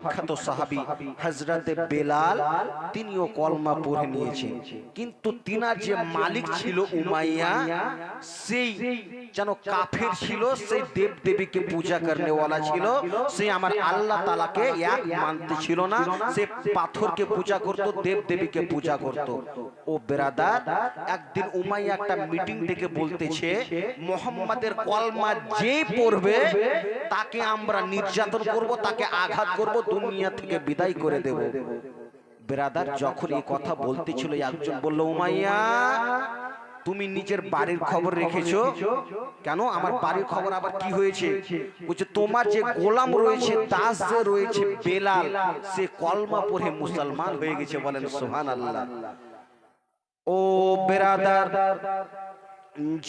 বিখ্যাত সাহাবি হজরতে বেলাল তিনিও কলমা পড়ে নিয়েছেন কিন্তু তিনার যে মালিক ছিল উমাইয়া সেই যেন কাফের ছিল সেই দেব দেবীকে পূজা করনেওয়ালা ছিল সে আমার আল্লাহ তালাকে এক মানতে ছিল না সে পাথরকে পূজা করত দেব দেবীকে পূজা করত। ও বেরাদার একদিন উমাইয়া একটা মিটিং থেকে বলতেছে মোহাম্মদের কলমা যে পড়বে তাকে আমরা নির্যাতন করব তাকে আঘাত করব দুনিয়া থেকে বিদায় করে দেব। বেরাদার যখন এই কথা বলতেছিল একজন বলল উমাইয়া তুমি নিজের বাড়ির খবর রেখেছো? কেন? আমার বাড়ির খবর আবার কি হয়েছে? বলছে তোমার যে গোলাম রয়েছে দাস যে রয়েছে বেলাল সে কলমা পড়ে মুসলমান হয়ে গেছে বলেন সোহান আল্লাহ ও বেরাদার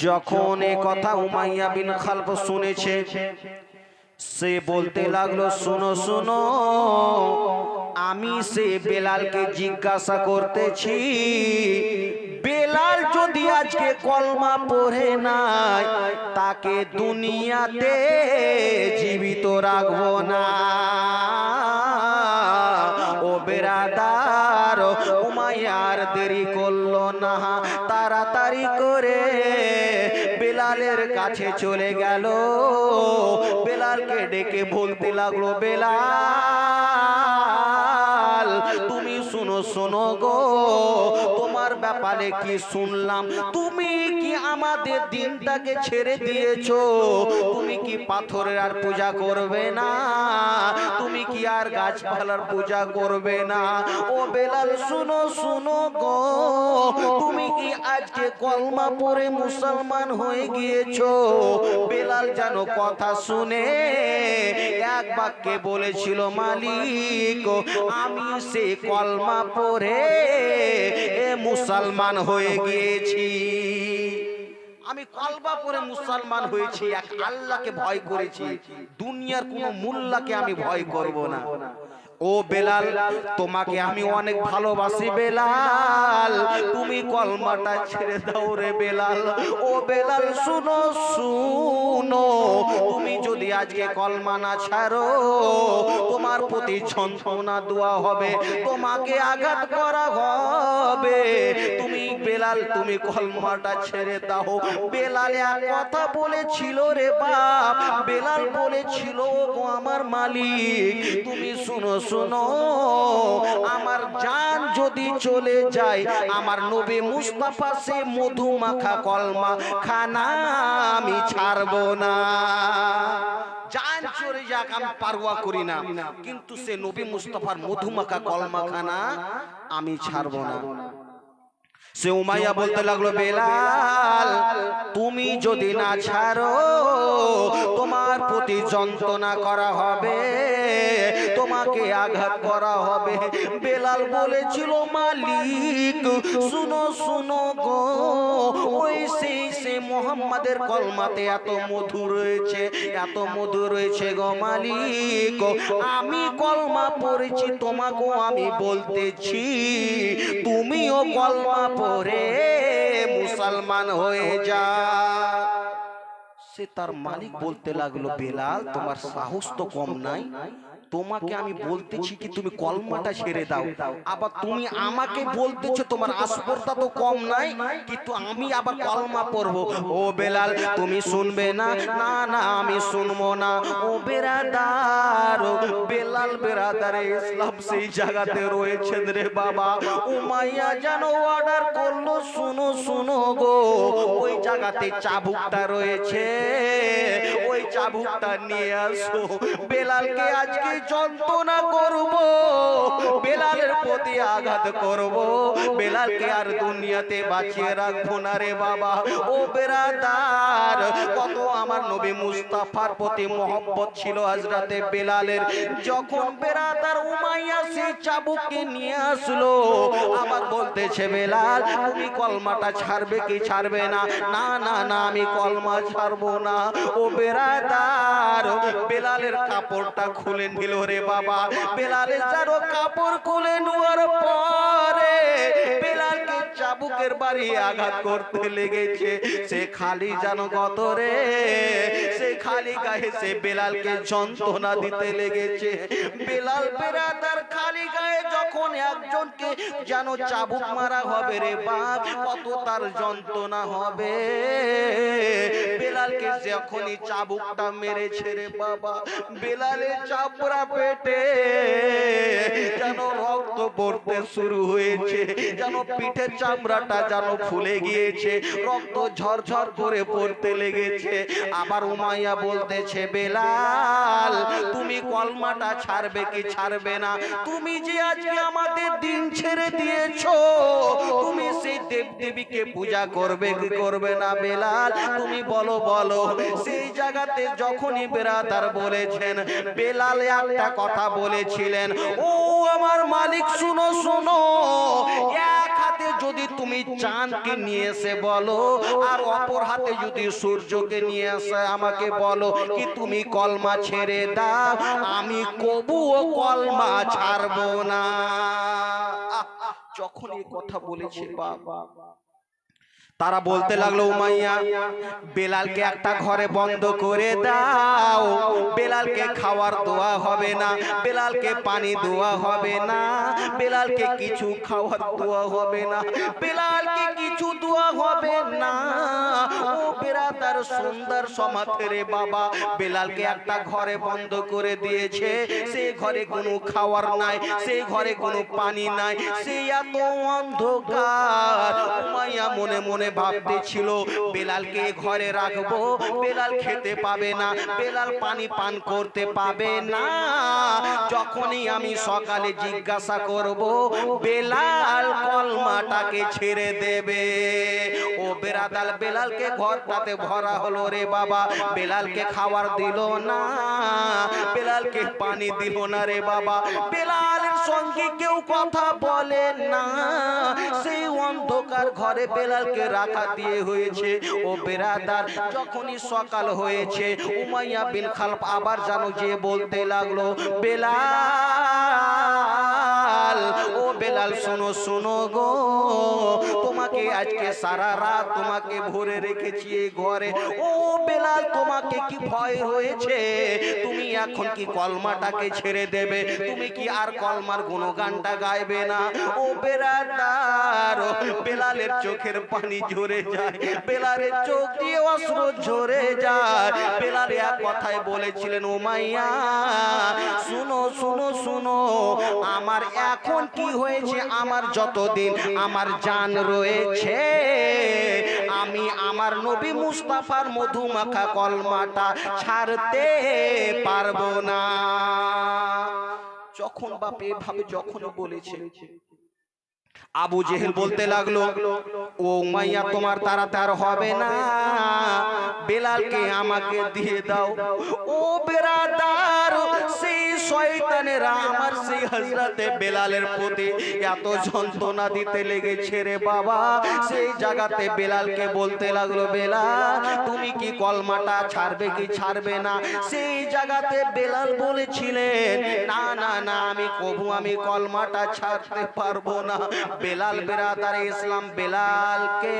যখন এ কথা উমাইয়া বিন খালফ শুনেছে সে বলতে লাগল শুনো শুনো আমি সে বেলালকে জিজ্ঞাসা করতেছি বেলাল যদি আজকে কলমা পড়ে নাই, তাকে দুনিয়াতে জীবিত রাখব না। ও বেরাদার উমাইয়ার দেরি করল না। তাড়াতাড়ি করে বেলালের কাছে চলে গেল। বেলালকে ডেকে বলতে লাগল, বেলাল, তুমি শুনো, শোনো গো ব্যাপারে কি শুনলাম? তুমি কি আমাদের দিনটাকে ছেড়ে দিয়েছ? তুমি কি পাথরের আর পূজা করবে না? তুমি কি আর গাছপালার পূজা করবে না? ও বেলাল, শুনো শুনো গো। তুমি কি আজকে কলমা পরে মুসলমান হয়ে গিয়েছো? বেলাল যেন কথা শুনে এক বাক্যে বলেছিল, মালিক, আমি সে কলমা পরে এ মুসলমান হয়ে গিয়েছি। আমি কলবা পরে মুসলমান হয়েছি, এক আল্লাহকে ভয় করেছি। দুনিয়ার কোন মোল্লাকে আমি ভয় করব না। ও বেলাল, তোমাকে আমি অনেক ভালোবাসি বেলাল। তুমি কলমাটা ছেড়ে দাও রে বেলাল। ও বেলাল, শুনো শুনো, তুমি যদি আজকে কলমা না ছাড়ো, তোমার প্রতি যন্ত্রণা দেওয়া হবে, তোমাকে আঘাত করা হবে। তুমি বেলাল, তুমি কলমাটা ছেড়ে দাও। বেলাল এক কথা বলেছিল রে বাপ, বেলাল বলেছিল গো আমার মালিক, তুমি শুনো শুনো, আমার জান যদি চলে যায়, আমার নবী মুস্তাফা সে মধু মাখা কলমা খানা আমি ছাড়বো না। জান চলে যাক, আমি পারওয়া করি না। কিন্তু সে নবী মুস্তাফার মধুমাখা কলমা খানা আমি ছাড়বো না। সে উমাইয়া বলতে লাগল, বেলাল, তুমি যদি না ছাড়ো, তোমার প্রতি যন্ত্রণা করা হবে। তোমাকে আঘাত করা হবে। বেলাল বলেছিল, মালিক, শুনো শুনো গো, ওই সেই সে মোহাম্মদের কলমাতে এত মধু রয়েছে, এত মধু রয়েছে গো মালিক। আমি কলমা পড়েছি তোমাকেও আমি বলতেছি, তুমিও কলমা পড়ে মুসলমান হয়ে যা। সে তার মালিক বলতে লাগল, বেলাল, তোমার সাহস তো কম নাই। তোমাকে আমি বলতেছি কি তুমি কলমাটা ছেড়ে দাও। আবার তুমি আমাকে বলতেছো তোমার আসপর্দা তো কম নাই কিন্তু আমি আবার কলমা পড়ব ও বেলাল তুমি শুনবে না না না আমি শুনব না। ও বেরাদার ও বেলাল বেরাদারে ইসলাম সেই জায়গাতে রয়েছে রে বাবা। ও উমাইয়া যেন অর্ডার করল শুনো শুনো গো। ওই জায়গাতে চাবুকটা রয়েছে। ওই চাবুকটা নিয়ে আসো। বেলালকে আজকে যন্ত্রণা করব। বেলালের প্রতি আঘাত করব। বেলালকে আর দুনিয়াতে বাঁচিয়ে রাখব না রে বাবা। ও বেরাদার আমার নবী মুস্তাফার প্রতি মহব্বত ছিল হজরতে বেলালের। যখন বেরাদার উমাইয়া সেই চাবুককে নিয়ে আসলো আমার বলতেছে, বেলাল, তুমি কলমাটা ছাড়বে কি ছাড়বে না? না না না, আমি কলমা ছাড়বো না। ও বেরাদার, বেলালের কাপড়টা খুলে নিল রে বাবা। বেলালের যারো কাপড় খুলে নেওয়ার পরে চাবুকের বাড়ি আঘাত করতে লেগেছে। সে খালি জানো কত রে সে খালি গায়ে সে বেলালকে যন্ত্রণা দিতে লেগেছে। বেলাল বেরাদার খালি গায়ে যখন একজনকে যেন চাবুক মারা হবে রে বাপ কত তার যন্ত্রণা হবে। বেলালকে যখনই চাবুকটা মেরেছে রে বাবা, বেলালের চাপড়া পেটে যেন রক্ত পড়তে শুরু হয়েছে, যেন পিঠের চামড়াটা যেন ফুলে গিয়েছে, রক্ত ঝরঝর করে পড়তে লেগেছে। আবার উমাইয়া বলতেছে, বেলাল, তুমি কলমাটা ছাড়বে কি ছাড়বে না? তুমি যে আজকে আমাদের দিন ছেড়ে দিয়েছ। তুমি সেই দেবদেবীকে পূজা করবে কি করবে না বেলাল। তুমি বলো বলো, সেই জায়গাতে যখনই বেরাদার বলেছেন, বেলাল একটা কথা বলেছিলেন, ও আমার মালিক, শুনো শুনো যদি তুমি চাঁদকে নিয়ে এসে বলো আর অপর হাতে যদি সূর্যকে নিয়ে এসে আমাকে বলো কি তুমি কলমা ছেড়ে দাও আমি কবুও কলমা ছাড়বো না। যখন এই কথা বলেছে বাবা তারা বলতে লাগল উমাইয়া বেলালকে একটা ঘরে বন্ধ করে দাও। বেলালকে খাওয়ার দোয়া হবে না। বেলালকে পানি দোয়া হবে না। বেলালকে কিছু খাওয়ার দোয়া হবে না। বেলালকে কিছু দোয়া হবে না। ও বেরাদার সুন্দর সমাথে রে বাবা। বেলালকে একটা ঘরে বন্ধ করে দিয়েছে। সেই ঘরে কোনো খাওয়ার নাই। সেই ঘরে কোনো পানি নাই। সেই এত অন্ধকার। উমাইয়া মনে মনে ভাবতে ছিল বেলালকে ঘরে রাখব বেলাল খেতে পাবে না বেলাল পানি পান করতে পাবে না। যখনই আমি সকালে জিজ্ঞাসা করব বেলাল কলমাটাকে ছেড়ে দেবে। ও বেরাদাল বেলালকে ঘরটাতে ভরা হলো রে বাবা। বেলালকে খাবার দিল না। বেলালকে পানি দিল না রে বাবা। বেলালের সঙ্গে কেউ কথা বলে না। সেই অন্ধকার ঘরে বেলালকে রাখা দিয়ে হয়েছে। ও বেরাদার, যখনই সকাল হয়েছে, উমাইয়া বিন খালফ আবার জানো যে বলতে লাগল, বেলাল, ও বেলাল, শোনো শোনো গো। তোমাকে আজকে সারা রাত তোমাকে ভরে রেখেছি ঘরে। ও বেলাল, তোমাকে কি ভয় হয়েছে? তুমি এখন কি কলমাটাকে ছেড়ে দেবে। তুমি কি আর কলমার গুণগানটা গাইবে না? ও বেলাদার বেলালের চোখের পানি ঝরে যায়। বেলালের চোখ দিয়ে অস্ত্র ঝরে যায়। বেলাল এক কথায় বলেছিলেন ও মাইয়া শুনো শুনো শুনো আমার এখন কি হয়েছে? আমার যতদিন আমার জান রয়েছে আমি আমার নবী মুস্তাফার মধুমাখা কলমাটা ছাড়তে পারব না। যখন বাপ এভাবে যখন বলেছে, আবু জেহেল বলতে লাগল, ও মাইয়া তোমার তারা তার হবে না। বেলালকে আমাকে দিয়ে দাও। ও বেরাদার সেই শয়তানেরা আমার সেই হজরতে বেলালের প্রতি এত যন্ত্রণা দিতে লেগেছে রে বাবা। সেই জায়গাতে বেলালকে বলতে লাগল বেলাল তুমি কি কলমাটা ছাড়বে কি ছাড়বে না? সেই জায়গাতে বেলাল বলেছিলেন না না না আমি কবু আমি কলমাটা ছাড়তে পারব না। বেলাল বেরাদার ইসলাম বেলালকে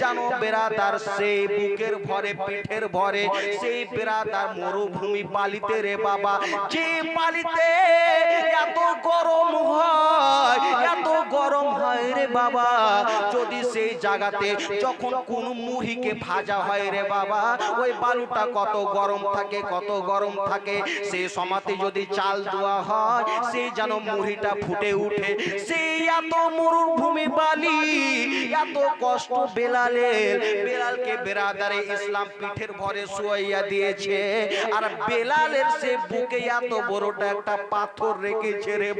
জানো বেরাদার সেই বুকের ভরে পিঠের ভরে সেই বেরাদার মরুভূমি পালিতে রে বাবা। যে পালিতে এত গরম হয় এত গরম হয় রে বাবা। যদি সেই জায়গাতে যখন কোন মুড়িকে ভাজা হয় রে বাবা ওই বালুটা কত গরম থাকে কত গরম থাকে সেই সমাতে যদি চাল দেওয়া হয় সেই যেন মুড়িটা ফুটে উঠে সেই এত মরুভূমি বালি। এত কষ্ট বেলালের, বেলালকে বেরাদারে ইসলাম পিঠের ভরে শুয়াইয়া দিয়েছে। আর বেলালের সে বুকে এত বড়টা একটা পাথর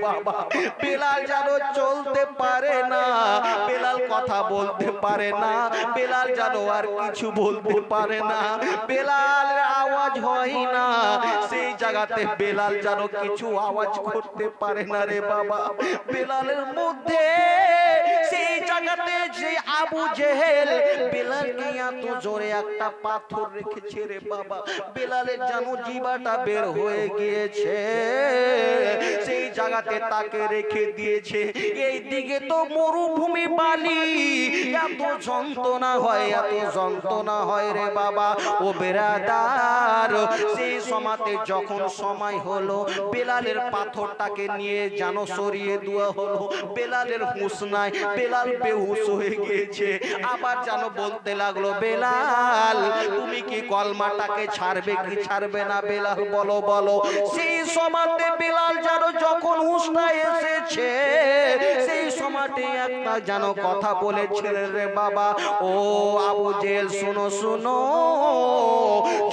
বাবা। বেলাল চলতে পারে না, বেলাল কথা বলতে পারে না, বেলাল আর কিছু বলতে পারে না। আওয়াজ হয় না, সেই জায়গাতে বেলাল যেন কিছু আওয়াজ করতে পারে না রে বাবা। বেলালের মধ্যে সেই জায়গাতে যে আবু জেহেল বেলালকে এত জোরে একটা পাথর রেখেছে রে বাবা? বেলালের জানো জিবাটা বের হয়ে গিয়েছে। জায়গাতে তাকে রেখে দিয়েছে। এই দিকে তো মরুভূমি বালি। এত যন্ত্রণা হয়, এত যন্ত্রণা হয় রে বাবা। ও বেড়াদার, সেই সমাতে যখন সময় হলো, বেলালের পাথরটাকে নিয়ে জানো সরিয়ে দেওয়া হলো। বেলালের হুঁশ নাই, বেলাল বেহুশ হয়ে গিয়েছে। আবার জানো বলতে লাগল, বেলাল, তুমি কি কলমাটাকে ছাড়বে কি ছাড়বে না বেলাল? বলো বলো। সেই সমাতে বেলাল জানো যখন হুঁশটা এসেছে, সেই সমাতে একটা যেন কথা বলেছে রে বাবা, ও আবু জেল, শুনো শুনো,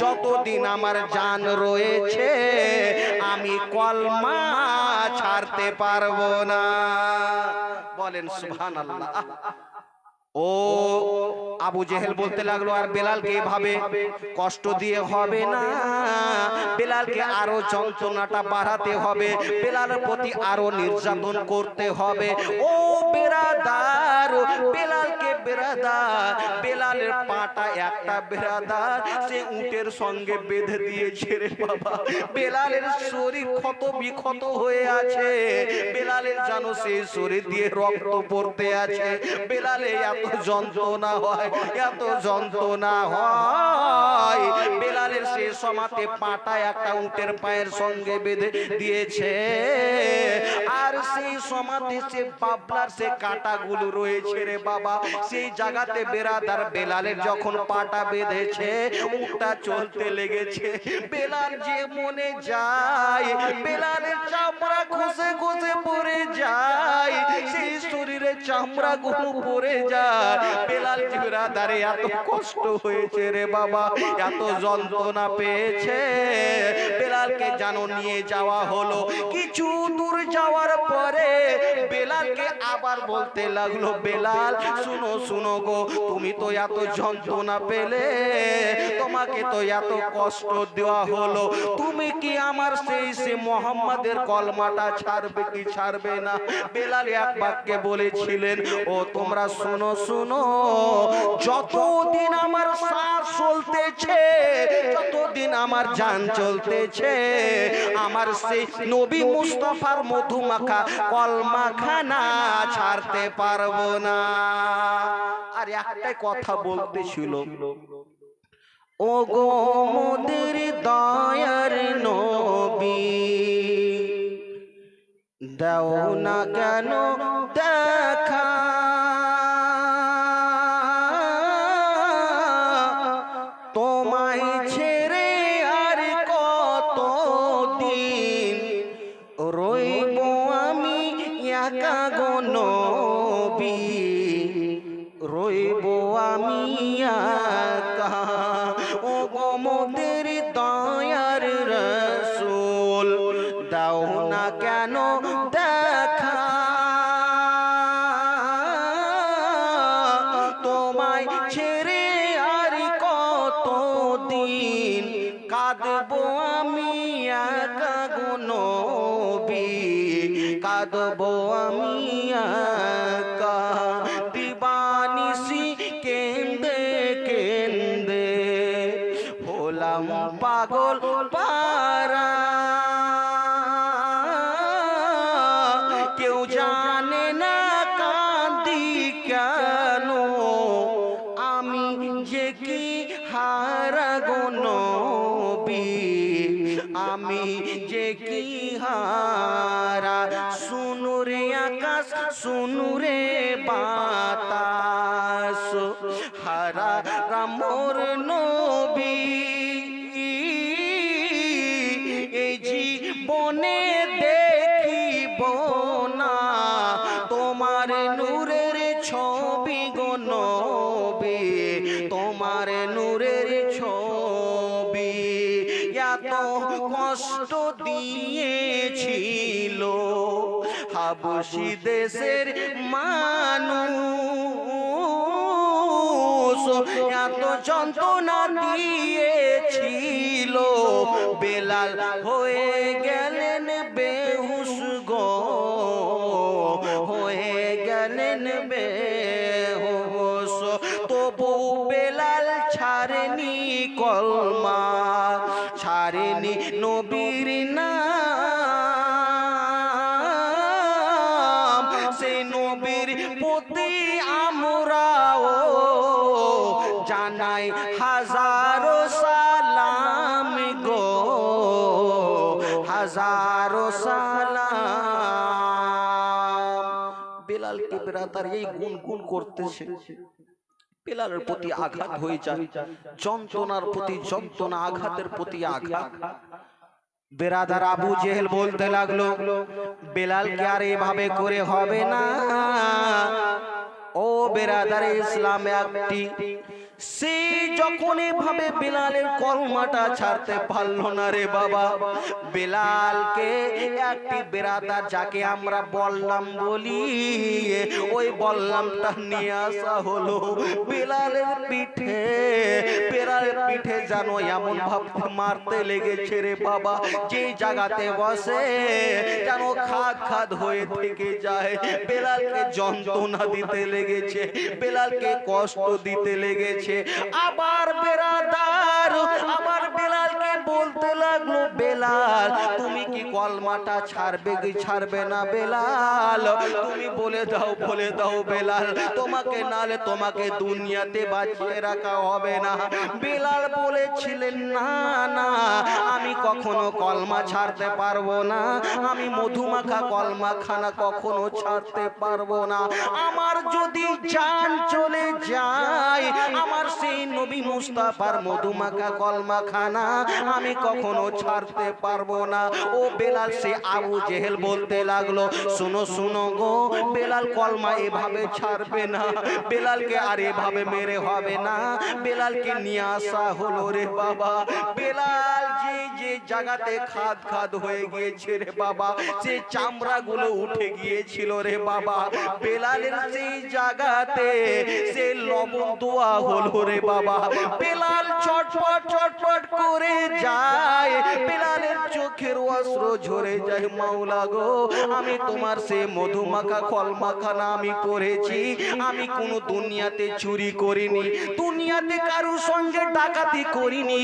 যতদিন আমার জান রয়েছে, আমি কলমা ছাড়তে পারব না। বলেন সুবহান আল্লাহ ও আবু জেহেল বলতে লাগল, আর বেলালকে এভাবে কষ্ট দিয়ে হবে না। বেলালকে আরও যন্ত্রণাটা বাড়াতে হবে। বেলালের প্রতি আরও নির্যাতন করতে হবে। ও বেরাদার, বেলালকে বেরাদার, বেলালের পাটা একটা বেরাদার, সে উটের সঙ্গে বেঁধে দিয়েছে রে বাবা। বেলালের শরীর ক্ষত বিক্ষত হয়ে আছে। বেলালের জানো সেই শরীর দিয়ে রক্ত পড়তে আছে। বেলালে এত যন্ত্রণা হয়, এত যন্ত্রণা হয়। বেলালের সে সমাতে পাটা একটা উটের পায়ের সঙ্গে বেঁধে দিয়েছে। আর সেই সমাতে সে বাবলার সে রয়েছে রে বাবা। সেই জায়গাতে বেরাদার বেলালের যখন পাটা বেঁধেছে, উটটা চলতে লেগেছে। বেলাল যে মনে যায়, বেলালের চামড়া খসে খসে পড়ে যায়। সেই শরীরে চামড়া গুলো পড়ে যায়। বেলাল জিবরাদারে এত কষ্ট হয়েছে রে বাবা, এত যন্ত্রণা পেয়েছে। বেলালকে জানো নিয়ে যাওয়া হলো। কিছু দূর যাওয়ার পরে বেলালকে আবার বলতে লাগল, বেলাল, শুনো শুনো গো, তুমি তো এত যন্ত্রণা পেলে, তোমাকে তো এত কষ্ট দেওয়া হলো। তুমি কি আমার সেই সে মোহাম্মদের কলমাটা ছাড়বে কি ছাড়বে না? বেলাল এক বাক্যে বলেছিলেন, ও, তোমরা শুনো শুনো, যতদিন আমার শ্বাস চলতেছে, যতদিন আমার জান চলতেছে, আমার সেই নবী মুস্তফার মধুমাখা কলমাখানা ছাড়তে পারব না। আর একটাই কথা বলতেছিল ও গো মোদের দয়ার নবী, দাও না কেন কাঁদবো আমি একা। দিবানিসি কেন্দে কেন্দে হলাম পাগল জীবনে দেখিব না। তোমার নূরের ছবি গো নবী, তোমার নূরের ছবি এত কষ্ট দিয়েছিল। হাবসি দেশের মানুষ এত যন্ত্রণা দিয়েছিল। বেলাল ছাড়েনি কলমা ছাড়েনি নবীর না সেই নবীর প্রতি আমরাও জানাই হাজারো সালাম গো। হাজারো সালাম। বেলালকে বেরাতার এই গুন গুন করতেছে। বেলালের প্রতি আঘাত হয়ে যায়। যন্ত্রণার প্রতি যন্ত্রণা আঘাতের প্রতি আঘাত। বেরাদার আবু জেহেল বলতে লাগল বেলালকে আর এভাবে করে হবে না। ও বেরাদার ইসলাম একটি সে যখন এভাবে বেলালের কলমাটা ছাড়তে পারল না রে বাবা, বেলালকে একটি বেরাদার যাকে আমরা বললাম বলি, ওই বললামটা নিয়ে আসা হলো। বেলালের পিঠে বেলালের পিঠে যেন এমন ভাব মারতে লেগেছে রে বাবা, যে জায়গাতে বসে যেন খাদ খাদ হয়ে থেকে যায়। বেলালকে যন্ত্রণা দিতে লেগেছে, বেলালকে কষ্ট দিতে লেগেছে। আবার আবার বেলালকে বলতে লাগল, বেলাল, তুমি কি কলমাটা ছাড়বে কি ছাড়বে না, বেলাল? তুমি বলে দাও বলে দাও, বেলাল, তোমাকে নালে তোমাকে দুনিয়াতে বাঁচিয়ে রাখা হবে না। বেলাল বলেছিলেন, না না, আমি কখনো কলমা ছাড়তে পারব না। আমি মধুমাখা কলমা খানা কখনো ছাড়তে পারব না। আমার যদি জান চলে যায়, আমার সেই নবী মুস্তাফার মধুমাখা কলমা খানা আমি কখনো ছাড়তে পারব না। ও বেলাল, সে আবু জেহেল বলতে লাগল, শুনো শুনো গো, বেলাল কলমা এভাবে ছাড়বে না। বেলালকে আর এভাবে মেরে হবে না। বেলালকে নিয়ে আসা হলো রে বাবা। বেলাল যে যে জায়গাতে খাদ খাদ হয়ে গিয়েছে রে বাবা, সে চামড়া গুলো উঠে গিয়েছিল রে বাবা। বেলালের সেই জায়গাতে সে লবণ দোয়া হলো রে বাবা। বেলাল চটপট চটপট করে যায়। বেলালের চোখের অস্ত্র ঝরে যায়। মাওলা গো আমি তোমার সে মধুমাখা কলমাখানা আমি করেছি। আমি কোনো দুনিয়াতে চুরি করিনি। দুনিয়াতে কারোর সঙ্গে ডাকাতি করিনি।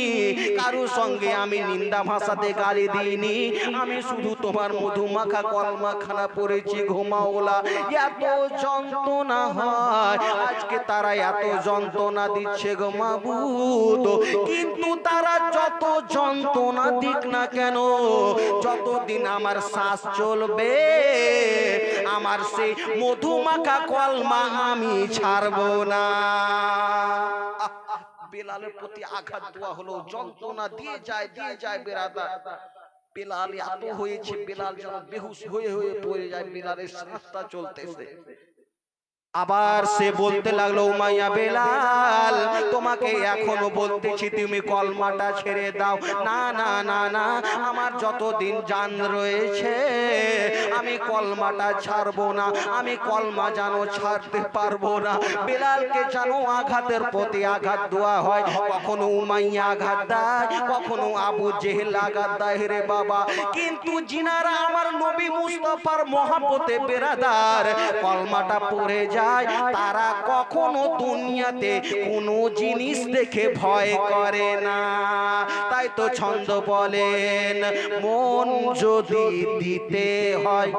কারোর সঙ্গে আমি নিন্দা ভাষাতে গালি দিইনি। আমি শুধু তোমার মধুমাখা কলমাখানা পড়েছি ঘুমাওলা এত যন্ত্রণা হয়। আজকে তারা এত যন্ত্রণা দিচ্ছে গো মাবুদ। কিন্তু তারা যত যন্ত্রণা দিক না কেন? যতদিন আমার শ্বাস চলবে, আমার সেই মধুমাখা কলমা আমি ছাড়বো না। বেলালের প্রতি আঘাত দেওয়া হলো, যন্ত্রণা দিয়ে যায় দিয়ে যায় বেরাদা। বেলাল এত হয়েছে, বেলাল যেন বেহুশ হয়ে হয়ে পড়ে যায়, বেলালের শ্বাসটা চলতেছে। আবার সে বলতে লাগল উমাইয়া বেলাল তোমাকে এখনও বলতেছি তুমি কলমাটা ছেড়ে দাও। না না না না আমার যতদিন জান রয়েছে আমি কলমাটা ছাড়বো না আমি কলমা জানো ছাড়তে পারব না। বেলালকে জানো আঘাতের প্রতি আঘাত দেওয়া হয় কখনো উমাইয়া আঘাত দেয় কখনো আবু জেহেল আঘাত দেয় রে বাবা কিন্তু জিনারা আমার নবী মুস্তফার মহাপতে বেরাদার কলমাটা পড়ে যায় তারা কখনো দুনিয়াতে কোনো জিনিস দেখে ভয় করে না। তাই তো ছন্দ বলেন, মন যদি দিতে হয়,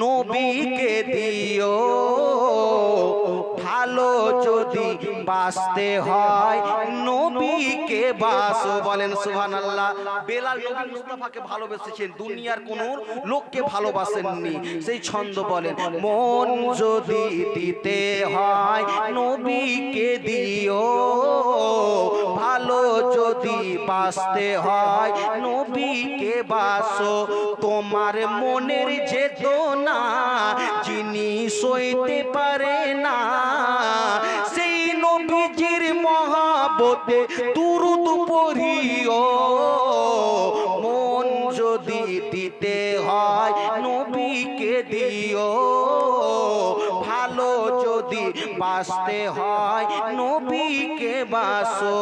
নবীকে দিও। ভালো যদি বাঁচতে হয়, নবীকে বাসো বলেন সুহান আল্লাহ বেলাল নবী মুস্তাফাকে ভালোবেসেছেন। দুনিয়ার কোন লোককে ভালোবাসেননি। সেই ছন্দ বলেন, মন যদি দিতে হয়, নবীকে দিও। ভালো যদি বাঁচতে হয়, নবীকে বাসো তোমার মনের যেত না যিনি সইতে পারে পড়িও মন যদি দিতে হয় নবীকে দিও। ভালো যদি বাঁচতে হয় নবীকে বাসো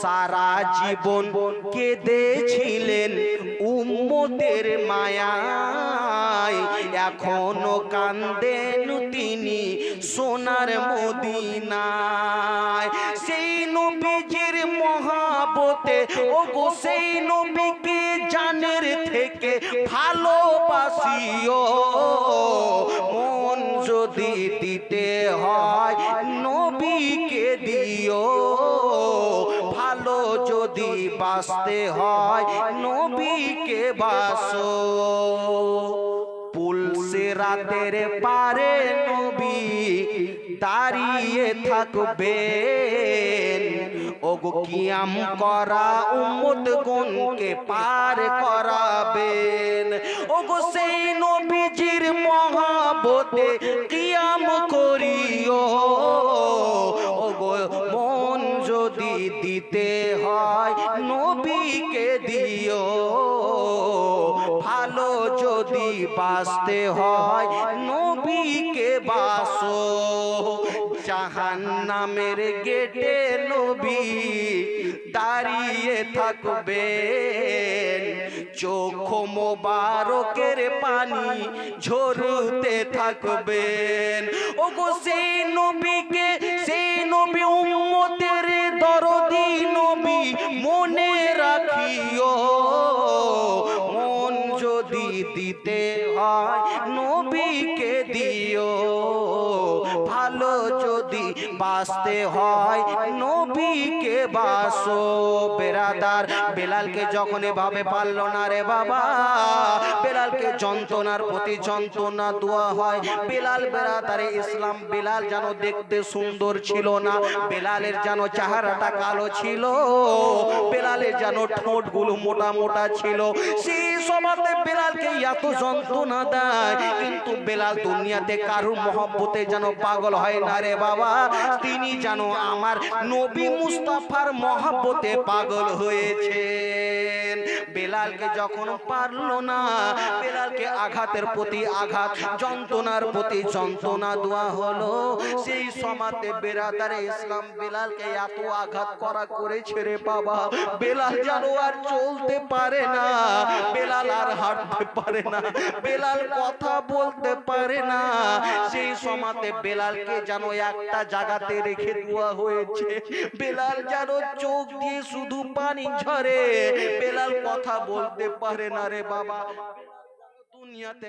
সারা জীবন কেঁদেছিলেন উম্মতের মায়ায়। এখনও কান্দেন তিনি সোনার মদিনায়। মহাবতে ও গো সেই নবীকে জানের থেকে ভালোবাসিও। মন যদি দিতে হয় নবীকে দিও। ভালো যদি বাঁচতে হয় নবীকে বাসো। পুলসে রাতের পারে নবী দাঁড়িয়ে থাকবেন ওগো কিয়াম করা উম্মত গণকে পার করাবেন। ওগো সেই নবীজির মহাবতে কিয়াম করিও। ওগো মন যদি দিতে হয় নবীকে দিও। ভালো যদি বাঁচতে হয় নবীকে বাসো নামের গেটে নবী দাঁড়িয়ে থাকবে। চোখ মোবারকের পানি ঝরুতে থাকবেন ওগো সেই নবীকে, সেই নবী উম্মতের বাঁচতে হয়। নবীকে বাসো বেরাদার বেলালকে যখন এভাবে পারল না রে বাবা, বেলালকে যন্ত্রণার প্রতি যন্ত্রণা দোয়া হয়। বেলাল বেরাদারে ইসলাম, বেলাল যেন দেখতে সুন্দর ছিল না, বেলালের যেন চেহারাটা কালো ছিল, বেলালের যেন ঠোঁটগুলো মোটা মোটা ছিল। সেই সমাতে বেলালকে এত যন্ত্রণা দেয়, কিন্তু বেলাল দুনিয়াতে কারুর মহব্বতে যেন পাগল হয় না রে বাবা। তিনি যেন আমার নবী মুস্তাফার মহাব্বতে পাগল হয়েছেন বেলালকে যখন পারল না, বেলালকে আঘাতের প্রতি আঘাত, যন্ত্রণার প্রতি যন্ত্রণা দেওয়া হলো। সেই সমাতে বেরাদারে ইসলাম বেলালকে এত আঘাত করা করেছে রে বাবা। বেলাল যেন আর চলতে পারে না, বেলাল আর হাঁটতে পারে না, বেলাল কথা বলতে পারে না। সেই সমাতে বেলালকে যেন একটা জায়গাতে রেখে দেওয়া হয়েছে। বেলাল যেন চোখ দিয়ে শুধু পানি ঝরে। বেলাল কথা বলতে পারে না রে বাবা। দুনিয়াতে